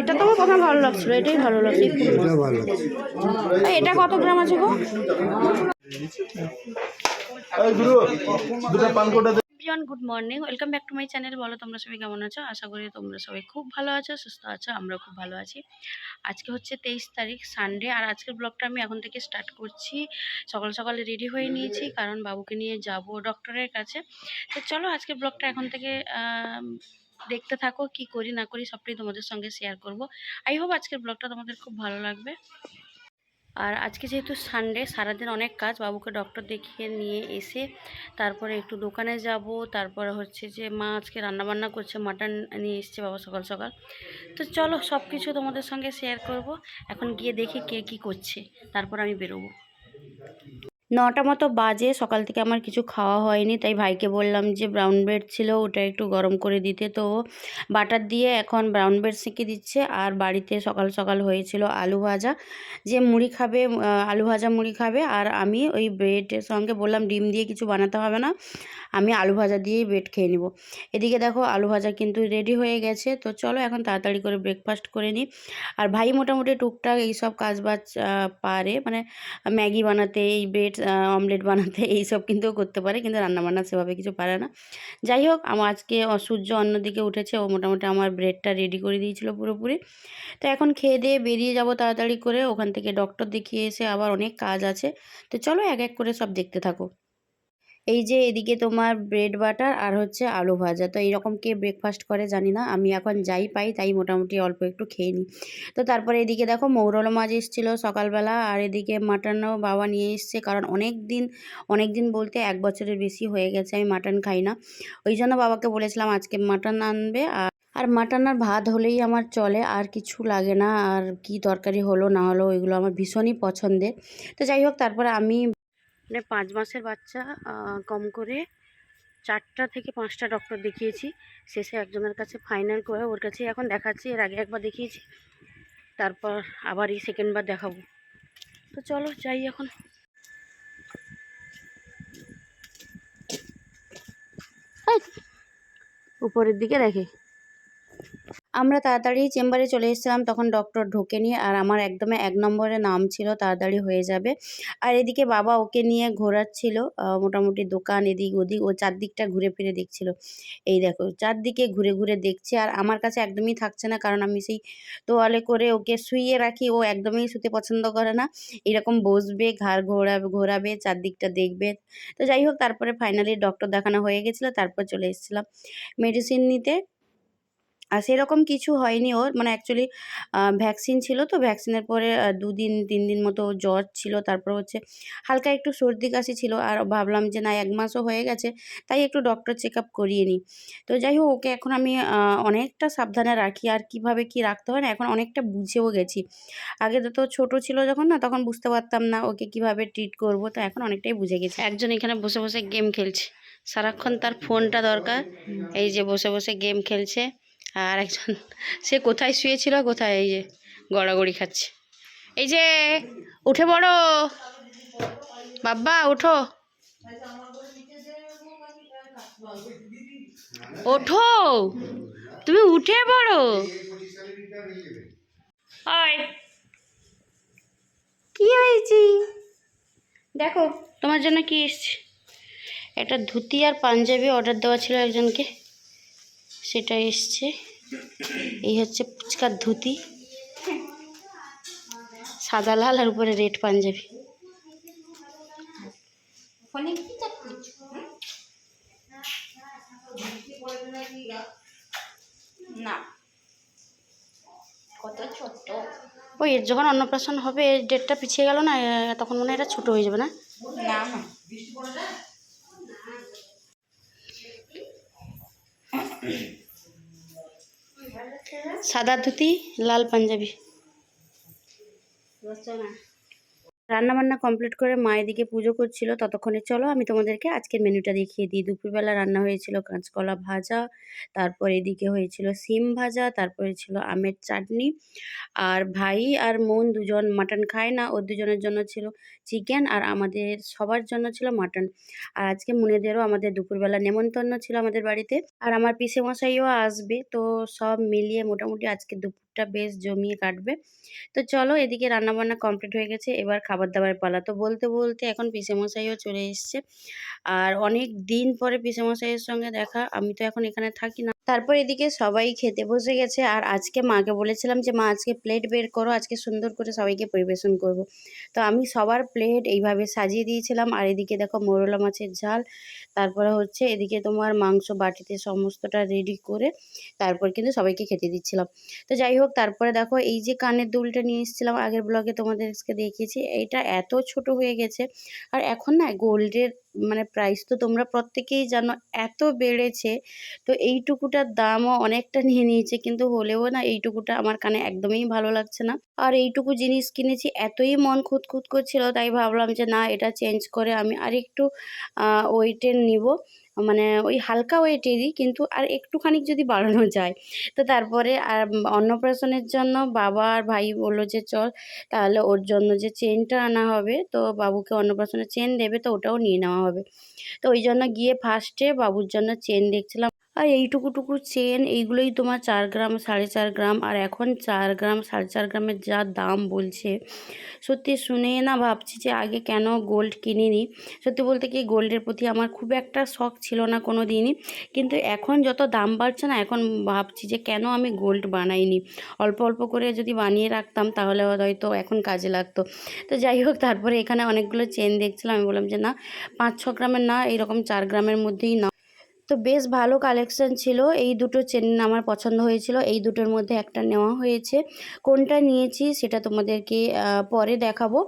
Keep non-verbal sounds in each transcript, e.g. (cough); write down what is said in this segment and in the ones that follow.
এটা তো আমার ভালো লাগছিল এটাই ভালো লাগছে। এটা ভালো এটা কত গ্রাম আছে গো? Everyone good morning welcome back to my channel বলো তোমরা সবাই কেমন আছো? আশা করি তোমরা সবাই খুব ভালো আছো সুস্থ আছো আমরা খুব ভালো আছি। আজকে হচ্ছে তেইশ তারিখ সানডে আর আজকের ব্লগটা আমি এখন থেকে স্টার্ট করছি। সকাল সকালে রেডি হয়ে নিয়েছি কারণ বাবুকে নিয়ে যাব ডক্টরের কাছে। তো চলো আজকের ব্লগটা এখন থেকে দেখতে থাকো, কি করি না করি সবটাই তোমাদের সঙ্গে শেয়ার করব। আই হোপ আজকের ব্লগটা তোমাদের খুব ভালো লাগবে। আর আজকে যেহেতু সানডে সারাদিন অনেক কাজ, বাবুকে ডক্টর দেখিয়ে নিয়ে এসে তারপরে একটু দোকানে যাব, তারপরে হচ্ছে যে মা আজকে রান্নাবান্না করছে মাটন নিয়ে এসছে বাবা সকাল সকাল। তো চলো সব কিছু তোমাদের সঙ্গে শেয়ার করব। এখন গিয়ে দেখি কে কি করছে, তারপর আমি বেরোবো। নটা মতো বাজে, সকাল থেকে আমার কিছু খাওয়া হয়নি, তাই ভাইকে বললাম যে ব্রাউন ব্রেড ছিল, ওটা একটু গরম করে দিতে। তো বাটার দিয়ে এখন ব্রাউন ব্রেড সেঁকে দিচ্ছে, আর বাড়িতে সকাল সকাল হয়েছিল আলু ভাজা। যে মুড়ি খাবে আলু ভাজা মুড়ি খাবে, আর আমি ওই ব্রেডের সঙ্গে বললাম, ডিম দিয়ে কিছু বানাতে হবে না, আমি আলু ভাজা দিয়েই ব্রেড খেয়ে নিব। এদিকে দেখো আলু ভাজা কিন্তু রেডি হয়ে গেছে, তো চলো এখন তাড়াতাড়ি করে ব্রেকফাস্ট করে নিই। আর ভাই মোটামুটি টুকটাক এইসব কাজ বাজ পারে মানে ম্যাগি বানাতে, এই ব্রেড অমলেট বানাতে (laughs) এইসব কিন্তু করতে পারে, কিন্তু রান্নাবান্না সেভাবে কিছু পারে না। যাই হোক, আমার আজকে সূর্য অন্যদিকে উঠেছে, ও মোটামুটি আমার ব্রেডটা রেডি করে দিয়েছিল পুরোপুরি। তো এখন খেয়ে দিয়ে বেরিয়ে যাব তাড়াতাড়ি করে, ওখান থেকে ডক্টর দেখিয়ে এসে আবার অনেক কাজ আছে। তো চলো এক এক করে সব দেখতে থাকো। এই যে এদিকে তোমার ব্রেড বাটার আর হচ্ছে আলু ভাজা। তো এইরকম কে ব্রেকফাস্ট করে জানি না। আমি এখন যাই পাই, তাই মোটামুটি অল্প একটু খেয়ে নিই। তো তারপরে এদিকে দেখো মৌরলা মাছ এসেছিল সকালবেলা আর এদিকে মাটনও বাবা নিয়ে এসছে। কারণ অনেক দিন অনেক দিন বলতে এক বছরের বেশি হয়ে গেছে, আমি মাটন খাই না। ওই জন্য বাবাকে বলেছিলাম আজকে মাটন আনবে আর আর মাটন আর ভাত হলেই আমার চলে। আর কিছু লাগে না, আর কি তরকারি হলো না হলো, ওইগুলো আমার ভীষণই পছন্দের। তো যাই হোক, তারপরে আমি মানে পাঁচ মাসের বাচ্চা কম করে চারটা থেকে পাঁচটা ডক্টর দেখিয়েছি। শেষে একজনের কাছে ফাইনাল করে ওর কাছে এখন দেখাচ্ছি, এর আগে একবার দেখিয়েছি, তারপর আবার এই সেকেন্ডবার দেখাবো। তো চলো যাই এখন। উপরের দিকে দেখে। আমরা তাড়াতাড়ি চেম্বারে চলে এসেছিলাম, তখন ডক্টর ঢোকেনি আর আমার একদমে এক নম্বরে নাম ছিল, তাড়াতাড়ি হয়ে যাবে। আর এদিকে বাবা ওকে নিয়ে ঘোরাচ্ছিল মোটামুটি দোকান এদিক ওদিক, ও চারদিকটা ঘুরে ফিরে দেখছিল। এই দেখো, চারদিকে ঘুরে ঘুরে দেখছে আর আমার কাছে একদমই থাকছে না, কারণ আমি সেই তোয়ালে করে ওকে শুইয়ে রাখি, ও একদমই শুতে পছন্দ করে না। এরকম বসবে, ঘাড় ঘোরাবে ঘোরাবে, চারদিকটা দেখবে। তো যাই হোক, তারপরে ফাইনালি ডক্টর দেখানো হয়ে গেছিল, তারপর চলে এসেছিলাম। মেডিসিন নিতে আর সেরকম কিছু হয়নি ওর। মানে অ্যাকচুয়ালি ভ্যাকসিন ছিল তো ভ্যাকসিনের পরে দুদিন তিন দিন মতো জ্বর ছিল। তারপর হচ্ছে হালকা একটু সর্দি কাশি ছিল আর ভাবলাম যে না, এক মাসও হয়ে গেছে, তাই একটু ডক্টর চেক আপ করিয়ে নিই। তো যাই হোক, ওকে এখন আমি অনেকটা সাবধানে রাখি। আর কীভাবে কি রাখতে হয় না, এখন অনেকটা বুঝেও গেছি। আগে তো ছোটো ছিল যখন না, তখন বুঝতে পারতাম না ওকে কীভাবে ট্রিট করব। তো এখন অনেকটাই বুঝে গেছি। একজন এখানে বসে বসে গেম খেলছে। সারাক্ষণ তার ফোনটা দরকার। এই যে বসে বসে গেম খেলছে। আর একজন সে কোথায় শুয়েছিল? কোথায় এই যে গড়াগড়ি খাচ্ছে? এই যে উঠে পড়ো। বাবা ওঠো। ওঠো। তুমি উঠে পড়ো। কি হয়েছি? দেখো তোমার জন্য কি এসছে? একটা ধুতি আর পাঞ্জাবি অর্ডার দেওয়া ছিল একজনকে। সেটা এসছে। এই হচ্ছে ফুচকার ধুতি। সাদা লাল আর উপরে রেড পাঞ্জাবি। না। কত ওই এর যখন অন্নপ্রাশন হবে এর ডেটটা পিছিয়ে গেল না তখন মনে হয় এটা ছোটো হয়ে যাবে না? না। না সাদা ধুতি লাল পাঞ্জাবি। বুঝছ না। রান্নাবান্না কমপ্লিট করে মা এদিকে পুজো করছিল। ততক্ষণে চলো আমি তোমাদেরকে আজকের মেনুটা দেখিয়ে দিই। দুপুরবেলা রান্না হয়েছিল কাঁচকলা ভাজা, তারপর এদিকে হয়েছিল সিম ভাজা, তারপরে ছিল আমের চাটনি। আর ভাই আর মন দুজন মাটন খায় না, ওর দুজনের জন্য ছিল চিকেন আর আমাদের সবার জন্য ছিল মাটন আর আজকে মুনেদেরও আমাদের দুপুরবেলা নেমন্তন্ন ছিল আমাদের বাড়িতে। আর আমার পিসে মশাইও আসবে, তো সব মিলিয়ে মোটামুটি আজকে দুপুরটা বেশ জমিয়ে কাটবে। তো চলো এদিকে রান্নাবান্না কমপ্লিট হয়ে গেছে, এবার খাবার দাবার পালা। তো বলতে বলতে এখন পিসে মশাইও চলে এসছে। আর অনেক দিন পরে পিসে মশাইয়ের সঙ্গে দেখা। আমি তো এখন এখানে থাকি না। তারপর এদিকে সবাই খেতে বসে গেছে। আর আজকে মাকে বলেছিলাম যে, মা, আজকে প্লেট বের করো। আজকে সুন্দর করে সবাইকে পরিবেশন করব। তো আমি সবার প্লেট এইভাবে সাজিয়ে দিয়েছিলাম। আর এদিকে দেখো মোরলা মাছের ঝাল। তারপরে হচ্ছে এদিকে তোমার মাংস বাটিতে সমস্তটা রেডি করে তারপর কিন্তু সবাইকে খেতে দিচ্ছিলাম। তো যাই হোক, তারপরে দেখো এই যে কানের দুলটা নিয়ে এসেছিলাম। আগের ব্লগে তোমাদেরকে দেখিয়েছি। এইটা এত ছোট হয়ে গেছে। আর এখন না গোল্ডের মানে প্রাইস তো তোমরা প্রত্যেকেই জানো এত বেড়েছে। তো এইটুকুটার দামও অনেকটা নিয়ে নিয়েছে কিন্তু হলেও না এইটুকুটা আমার কানে একদমই ভালো লাগছে না। আর এইটুকু জিনিস কিনেছি এতই মন খুঁতখুত করছিল তাই ভাবলাম যে না এটা চেঞ্জ করে আমি আর একটু ওয়েটের নিব। মানে ওই হালকা ওয়েটেরই কিন্তু আর একটুখানি যদি বাড়ানো যায়। তো তারপরে আর অন্নপ্রাশনের জন্য বাবা আর ভাই বলল যে, চল তাহলে ওর জন্য যে চেনটা আনা হবে, তো বাবুকে অন্নপ্রাশনের চেন দেবে, তো ওটাও নিয়ে নেওয়া হবে। তো ওই জন্য গিয়ে ফার্স্টে বাবুর জন্য চেন দেখছিলাম। আর এইটুকুটুকু চেন, এইগুলোই তোমার চার গ্রাম, সাড়ে চার গ্রাম। আর এখন চার গ্রাম, সাড়ে চার গ্রামের যা দাম বলছে, সত্যি শুনে না ভাবছি যে আগে কেন গোল্ড কিনিনি। সত্যি বলতে কি গোল্ডের প্রতি আমার খুব একটা শখ ছিল না কোনো দিনই কিন্তু এখন যত দাম বাড়ছে না, এখন ভাবছি যে কেন আমি গোল্ড বানাইনি। অল্প অল্প করে যদি বানিয়ে রাখতাম, তাহলে হয়তো এখন কাজে লাগতো। তো যাই হোক, তারপরে এখানে অনেকগুলো চেন দেখছিলাম। আমি বললাম যে না, পাঁচ ছ গ্রামের না এরকম চার গ্রামের মধ্যেই না। তো বেশ ভালো কালেকশন ছিল। এই দুটো চেন আমার পছন্দ হয়েছিল। এই দুটোর মধ্যে একটা নেওয়া হয়েছে। কোনটা নিয়েছি সেটা তোমাদেরকে পরে দেখাবো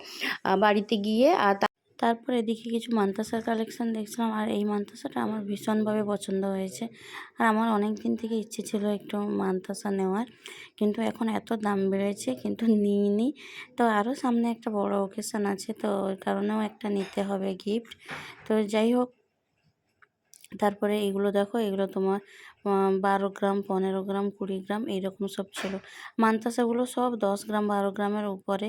বাড়িতে গিয়ে। আর তারপর এদিকে কিছু মান্তাসার কালেকশান দেখছিলাম। আর এই মান্তাসাটা আমার ভীষণভাবে পছন্দ হয়েছে। আর আমার অনেক দিন থেকে ইচ্ছে ছিল একটু মান্তাসা নেওয়ার। কিন্তু এখন এত দাম বেড়েছে, কিন্তু নিইনি। তো আরও সামনে একটা বড় ওকেশান আছে, তো ওই কারণেও একটা নিতে হবে গিফট তো যাই হোক তারপরে এগুলো দেখো এগুলো তোমার বারো গ্রাম, পনেরো গ্রাম, কুড়ি গ্রাম এইরকম সব ছিল। মানতাসাগুলো সব দশ গ্রাম, বারো গ্রামের উপরে।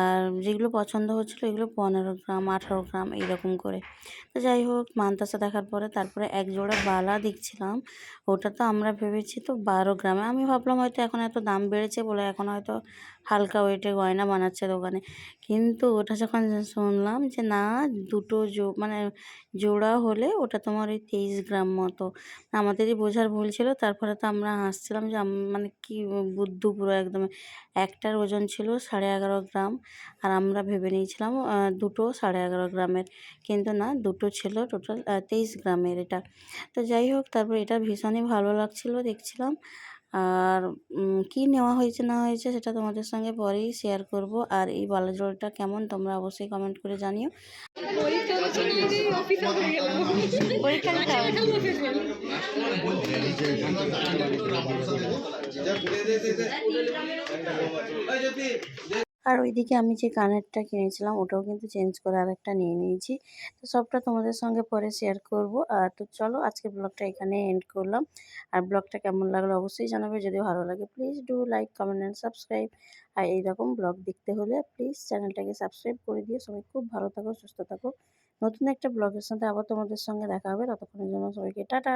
আর যেগুলো পছন্দ হচ্ছিল এগুলো পনেরো গ্রাম, আঠারো গ্রাম এইরকম করে। তো যাই হোক, মানতাসা দেখার পরে তারপরে এক জোড়া বালা দেখছিলাম। ওটা তো আমরা ভেবেছি তো বারো গ্রামে। আমি ভাবলাম হয়তো এখন এত দাম বেড়েছে বলে এখন হয়তো হালকা ওয়েটে গয়না বানাচ্ছে দোকানে। কিন্তু ওটা যখন শুনলাম যে না, দুটো জো মানে জোড়া হলে ওটা তোমার ওই তেইশ গ্রাম মতো। আমাদেরই বোঝার ভুল ছিল। তারপরে তো আমরা হাসছিলাম যে মানে কি বুদ্ধ পুরো একদম একটার ওজন ছিল সাড়ে এগারো গ্রাম। আর আমরা ভেবে নিয়েছিলাম দুটো সাড়ে এগারো গ্রামের। কিন্তু না, দুটো ছিল টোটাল তেইশ গ্রামের এটা। তো যাই হোক, তারপর এটা ভীষণই ভালো লাগছিল, দেখছিলাম। আর কি নেওয়া হয়েছে না হয়েছে সেটা তোমাদের সঙ্গে পরেই শেয়ার করব। আর এই বালা জলটা কেমন তোমরা অবশ্যই কমেন্ট করে জানিও। পরীক্ষা আর ওইদিকে আমি যে কানেরটা কিনেছিলাম, ওটাও কিন্তু চেঞ্জ করে আর একটা নিয়ে নিয়েছি। তো সবটা তোমাদের সঙ্গে পরে শেয়ার করব। আর তো চলো আজকে ব্লগটা এখানে এন্ড করলাম। আর ব্লগটা কেমন লাগল অবশ্যই জানাবে। যদি ভালো লাগে please do like comment and subscribe আর এইরকম ব্লগ দেখতে হলে প্লিজ চ্যানেলটাকে সাবস্ক্রাইব করে দিয়ে সবাই খুব ভালো থাকো, সুস্থ থাকো। নতুন একটা ব্লগের সাথে আবার তোমাদের সঙ্গে দেখা হবে। ততক্ষণের জন্য সবাইকে টাটা!